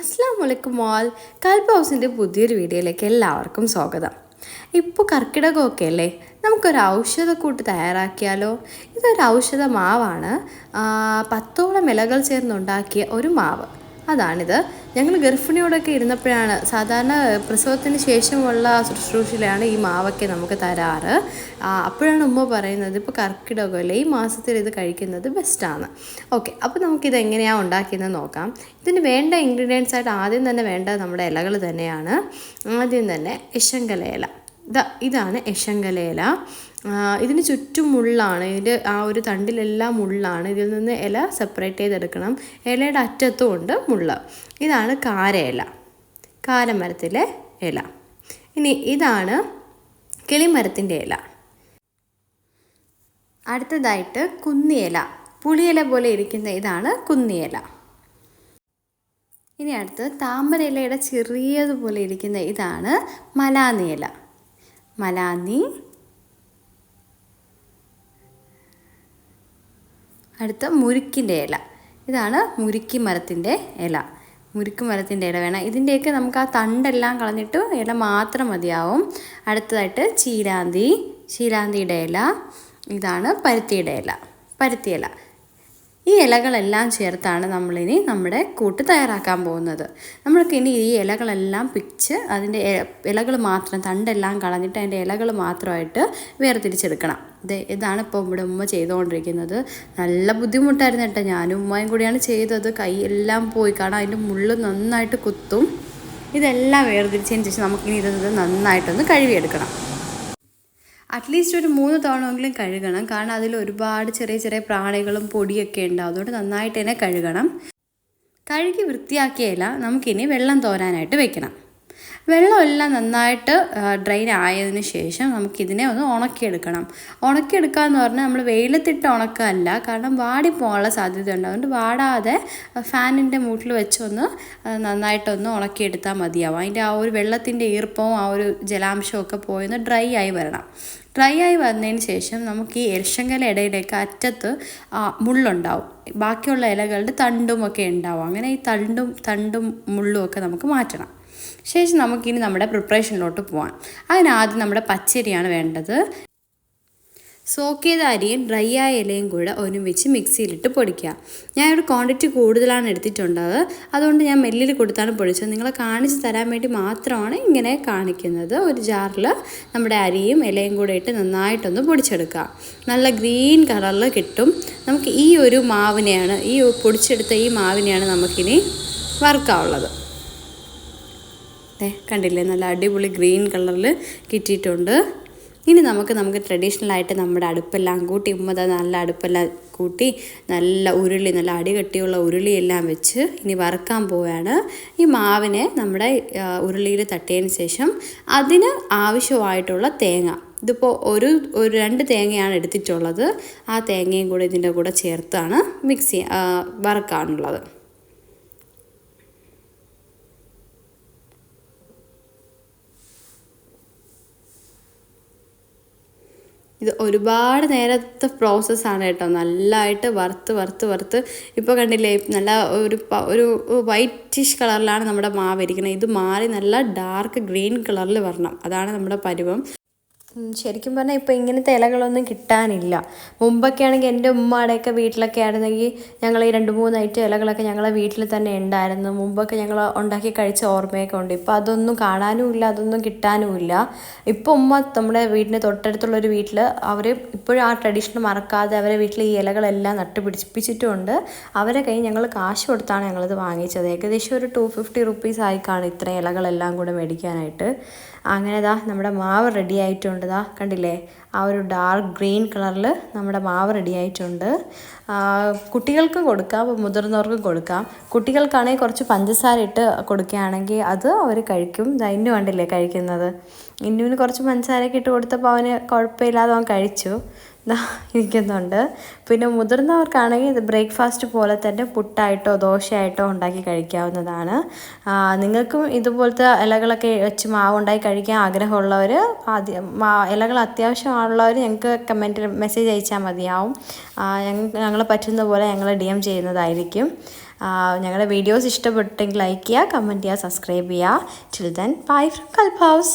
അസ്സാം വലൈക്കും മോൾ കൽബ് ഹൗസിന്റെ പുതിയൊരു വീഡിയോയിലേക്ക് എല്ലാവർക്കും സ്വാഗതം. ഇപ്പോൾ കർക്കിടകമൊക്കെ അല്ലേ? നമുക്കൊരു ഔഷധക്കൂട്ട് തയ്യാറാക്കിയാലോ? ഇതൊരു ഔഷധ മാവാണ്. പത്തോളം ഇലകൾ ചേർന്നുണ്ടാക്കിയ ഒരു മാവ്. അതാണിത്. ഞങ്ങൾ ഗർഭിണിയോടൊക്കെ ഇരുന്നപ്പോഴാണ് സാധാരണ പ്രസവത്തിന് ശേഷമുള്ള ശുശ്രൂഷയിലാണ് ഈ മാവൊക്കെ നമുക്ക് തരാറ്. അപ്പോഴാണ് ഉമ്മ പറയുന്നത് ഇപ്പോൾ കർക്കിടകമല്ലേ ഈ മാസത്തിൽ ഇത് കഴിക്കുന്നത് ബെസ്റ്റാണ് ഓക്കെ അപ്പോൾ നമുക്കിത് എങ്ങനെയാണ് ഉണ്ടാക്കിയെന്ന് നോക്കാം. ഇതിന് വേണ്ട ഇൻഗ്രീഡിയൻസ് ആയിട്ട് ആദ്യം തന്നെ വേണ്ടത് നമ്മുടെ ഇലകൾ തന്നെയാണ്. ആദ്യം തന്നെ എശങ്കല ഇല ഇതാ ഇതാണ് എശങ്കല ഇല ഇതിന് ചുറ്റും മുള്ളാണ്. ഇതിന്റെ ആ ഒരു തണ്ടിലെല്ലാം മുള്ളാണ്. ഇതിൽ നിന്ന് ഇല സെപ്പറേറ്റ് ചെയ്തെടുക്കണം. ഇലയുടെ അറ്റത്തും ഉണ്ട് മുള്ള. ഇതാണ് കാരയില. കാരമരത്തിലെ ഇല. ഇനി ഇതാണ് കിളിമരത്തിന്റെ ഇല. അടുത്തതായിട്ട് കുന്നിയില. പുളിയില പോലെ ഇരിക്കുന്ന ഇതാണ് കുന്നിയില. ഇനി അടുത്ത് താമരയിലയുടെ ചെറിയതുപോലെ ഇരിക്കുന്ന ഇതാണ് മലാന്നി ഇല മലാന്നി അടുത്ത മുരുക്കിന്റെ ഇല. ഇതാണ് മുരുക്കി മരത്തിന്റെ ഇല. മുരുക്ക് മരത്തിന്റെ ഇല വേണം. ഇതിന്റെയൊക്കെ നമുക്ക് ആ തണ്ടെല്ലാം കളഞ്ഞിട്ട് ഇല മാത്രം മതിയാവും. അടുത്തതായിട്ട് ചീരാന്തി. ചീരാന്തിയുടെ ഇല. ഇതാണ് പരുത്തിയുടെ ഇല. പരുത്തി ഇല. ഈ ഇലകളെല്ലാം ചേർത്താണ് നമ്മളിനി നമ്മുടെ കൂട്ട് തയ്യാറാക്കാൻ പോകുന്നത്. നമ്മൾക്ക് ഇനി ഈ ഇലകളെല്ലാം പിച്ച് അതിന്റെ ഇലകൾ മാത്രം തണ്ടെല്ലാം കളഞ്ഞിട്ട് അതിന്റെ ഇലകൾ മാത്രമായിട്ട് വേർതിരിച്ചെടുക്കണം. ഇത് ഇതാണ് ഇപ്പോൾ ഇവിടെ ഉമ്മ ചെയ്തുകൊണ്ടിരിക്കുന്നത്. നല്ല ബുദ്ധിമുട്ടായിരുന്നു കേട്ടോ ഞാനും ഉമ്മയും കൂടിയാണ് ചെയ്തത്. കൈ എല്ലാം പോയി കാരണം അതിന്റെ മുള്ള് നന്നായിട്ട് കുത്തും. ഇതെല്ലാം വേർതിരിച്ചതിന് ശേഷം നമുക്കിനി ഇത് നന്നായിട്ടൊന്ന് കഴുകിയെടുക്കണം. അറ്റ്ലീസ്റ്റ് ഒരു മൂന്ന് തവണമെങ്കിലും കഴുകണം. കാരണം അതിൽ ഒരുപാട് ചെറിയ ചെറിയ പ്രാണികളും പൊടിയൊക്കെ ഉണ്ടാവും അതുകൊണ്ട് നന്നായിട്ട് തന്നെ കഴുകണം. കഴുകി വൃത്തിയാക്കിയല്ല നമുക്കിനി വെള്ളം തോരാനായിട്ട് വെക്കണം. വെള്ളമെല്ലാം നന്നായിട്ട് ഡ്രെയിൻ ആയതിന് ശേഷം നമുക്കിതിനെ ഒന്ന് ഉണക്കിയെടുക്കണം. ഉണക്കിയെടുക്കുക എന്ന് പറഞ്ഞാൽ നമ്മൾ വെയിലത്തിട്ട് ഉണക്കമല്ല കാരണം വാടിപ്പോകാനുള്ള സാധ്യതയുണ്ട്. അതുകൊണ്ട് വാടാതെ ഫാനിന്റെ മൂട്ടിൽ വെച്ചൊന്ന് നന്നായിട്ടൊന്ന് ഉണക്കിയെടുത്താൽ മതിയാവും. അതിന്റെ ആ ഒരു വെള്ളത്തിന്റെ ഈർപ്പവും ആ ഒരു ജലാംശവും ഒക്കെ പോയൊന്ന് ഡ്രൈ ആയി വരണം. ഡ്രൈ ആയി വന്നതിന് ശേഷം നമുക്ക് ഈ എരിശങ്കല ഇടയിലേക്ക് അറ്റത്ത് മുള്ളുണ്ടാവും. ബാക്കിയുള്ള ഇലകളുടെ തണ്ടും ഒക്കെ ഉണ്ടാവും. അങ്ങനെ ഈ തണ്ടും തണ്ടും മുള്ളും ഒക്കെ നമുക്ക് മാറ്റണം. ശേഷം നമുക്കിനി നമ്മുടെ പ്രിപ്പറേഷനിലോട്ട് പോകാം അതിനാദ്യം നമ്മുടെ പച്ചരിയാണ് വേണ്ടത്. സോക്ക് ചെയ്ത അരിയും ഡ്രൈ ആയ ഇലയും കൂടെ ഒരുമിച്ച് മിക്സിയിലിട്ട് പൊടിക്കുക. ഞാൻ ഇവിടെ ക്വാണ്ടിറ്റി കൂടുതലാണ് എടുത്തിട്ടുള്ളത്. അതുകൊണ്ട് ഞാൻ മെല്ലിൽ കൊടുത്താണ് പൊടിച്ചത്. നിങ്ങളെ കാണിച്ച് തരാൻ വേണ്ടി മാത്രമാണ് ഇങ്ങനെ കാണിക്കുന്നത്. ഒരു ജാറിൽ നമ്മുടെ അരിയും ഇലയും കൂടെ ഇട്ട് നന്നായിട്ടൊന്ന് പൊടിച്ചെടുക്കുക. നല്ല ഗ്രീൻ കളറിൽ കിട്ടും. നമുക്ക് ഈ ഒരു മാവിനെയാണ് ഈ പൊടിച്ചെടുത്ത ഈ മാവിനെയാണ് നമുക്കിനി വർക്കാവുള്ളത് ദേ കണ്ടില്ലേ? നല്ല അടിപൊളി ഗ്രീൻ കളറിൽ കിട്ടിയിട്ടുണ്ട്. ഇനി നമുക്ക് നമുക്ക് ട്രഡീഷണൽ ആയിട്ട് നമ്മുടെ അടുപ്പെല്ലാം കൂട്ടി ഉമ്മത നല്ല അടുപ്പെല്ലാം കൂട്ടി നല്ല ഉരുളി നല്ല അടികട്ടിയുള്ള ഉരുളിയെല്ലാം വെച്ച് ഇനി വറുക്കാൻ പോവുകയാണ് ഈ മാവിനെ നമ്മുടെ ഉരുളിയിൽ തട്ടിയതിന് ശേഷം അതിന് ആവശ്യമായിട്ടുള്ള തേങ്ങ. ഇതിപ്പോൾ ഒരു ഒരു രണ്ട് തേങ്ങയാണ് എടുത്തിട്ടുള്ളത്. ആ തേങ്ങയും കൂടെ ഇതിന്റെ കൂടെ ചേർത്താണ് മിക്സ് വറുക്കാനുള്ളത്. ഇത് ഒരുപാട് നേരത്തെ പ്രോസസ്സാണ് കേട്ടോ. നല്ലതായിട്ട് വറുത്ത് വറുത്ത് വറുത്ത്. ഇപ്പോൾ കണ്ടില്ലേ നല്ല ഒരു ഒരു വൈറ്റിഷ് കളറിലാണ് നമ്മുടെ മാവ് ഇരിക്കുന്നത്. ഇത് മാറി നല്ല ഡാർക്ക് ഗ്രീൻ കളറിൽ വരണം. അതാണ് നമ്മുടെ പരുവം. ശരിക്കും പറഞ്ഞാൽ ഇപ്പോൾ ഇങ്ങനത്തെ ഇലകളൊന്നും കിട്ടാനില്ല. മുമ്പൊക്കെ ആണെങ്കിൽ എന്റെ ഉമ്മയുടെയൊക്കെ വീട്ടിലൊക്കെ ആയിരുന്നെങ്കിൽ ഞങ്ങൾ ഈ രണ്ട് മൂന്ന് ഐറ്റം ഇലകളൊക്കെ ഞങ്ങളെ വീട്ടിൽ തന്നെ ഉണ്ടായിരുന്നു. മുമ്പൊക്കെ ഞങ്ങൾ ഉണ്ടാക്കി കഴിച്ച ഓർമ്മയൊക്കെ ഉണ്ട്. ഇപ്പോൾ അതൊന്നും കാണാനും ഇല്ല അതൊന്നും കിട്ടാനും ഇല്ല. ഇപ്പോൾ ഉമ്മ നമ്മുടെ വീടിന്റെ തൊട്ടടുത്തുള്ള ഒരു വീട്ടിൽ അവർ ഇപ്പോഴും ആ ട്രഡീഷൻ മറക്കാതെ അവരെ വീട്ടിൽ ഈ ഇലകളെല്ലാം നട്ടുപിടിപ്പിച്ചിട്ടുമുണ്ട് അവരെ കയ്യിൽ ഞങ്ങൾ കാശ് കൊടുത്താണ് ഞങ്ങളിത് വാങ്ങിച്ചത്. ഏകദേശം ഒരു ടു ഫിഫ്റ്റി റുപ്പീസ് ആയിക്കാണ് കാണും ഇത്രയും ഇലകളെല്ലാം കൂടെ മേടിക്കാനായിട്ട്. അങ്ങനെ ദാ നമ്മുടെ മാവ് റെഡി ആയിട്ടുണ്ട് ദാ കണ്ടില്ലേ? ആ ഒരു ഡാർക്ക് ഗ്രീൻ കളറിൽ നമ്മുടെ മാവ് റെഡി ആയിട്ടുണ്ട്. കുട്ടികൾക്ക് കൊടുക്കാം മുതിർന്നവർക്കും കൊടുക്കാം. കുട്ടികൾക്കാണെങ്കിൽ കുറച്ച് പഞ്ചസാര ഇട്ട് കൊടുക്കുകയാണെങ്കിൽ അത് അവർ കഴിക്കും. ഇന്നു കണ്ടില്ലേ കഴിക്കുന്നത്. ഇന്നുവിന് കുറച്ച് പഞ്ചസാരയൊക്കെ ഇട്ട് കൊടുത്തപ്പോൾ അവന് കുഴപ്പമില്ലാതെ അവൻ കഴിച്ചു. ഇരിക്കുന്നുണ്ട്. പിന്നെ മുതിർന്നവർക്കാണെങ്കിൽ ഇത് ബ്രേക്ക്ഫാസ്റ്റ് പോലെ തന്നെ പുട്ടായിട്ടോ ദോശയായിട്ടോ ഉണ്ടാക്കി കഴിക്കാവുന്നതാണ്. നിങ്ങൾക്കും ഇതുപോലത്തെ ഇലകളൊക്കെ വെച്ച് മാവ് ഉണ്ടാക്കി കഴിക്കാൻ ആഗ്രഹമുള്ളവർ ആദ്യം മാ ഇലകൾ അത്യാവശ്യമാണുള്ളവർ ഞങ്ങൾക്ക് കമന്റിൽ മെസ്സേജ് അയച്ചാൽ മതിയാവും. ഞങ്ങൾ പറ്റുന്ന പോലെ ഞങ്ങൾ ഡി എം ചെയ്യുന്നതായിരിക്കും. ഞങ്ങളുടെ വീഡിയോസ് ഇഷ്ടപ്പെട്ടെങ്കിൽ ലൈക്ക് ചെയ്യുക കമന്റ് ചെയ്യുക സബ്സ്ക്രൈബ് ചെയ്യുക. Chill then bye from Kalp house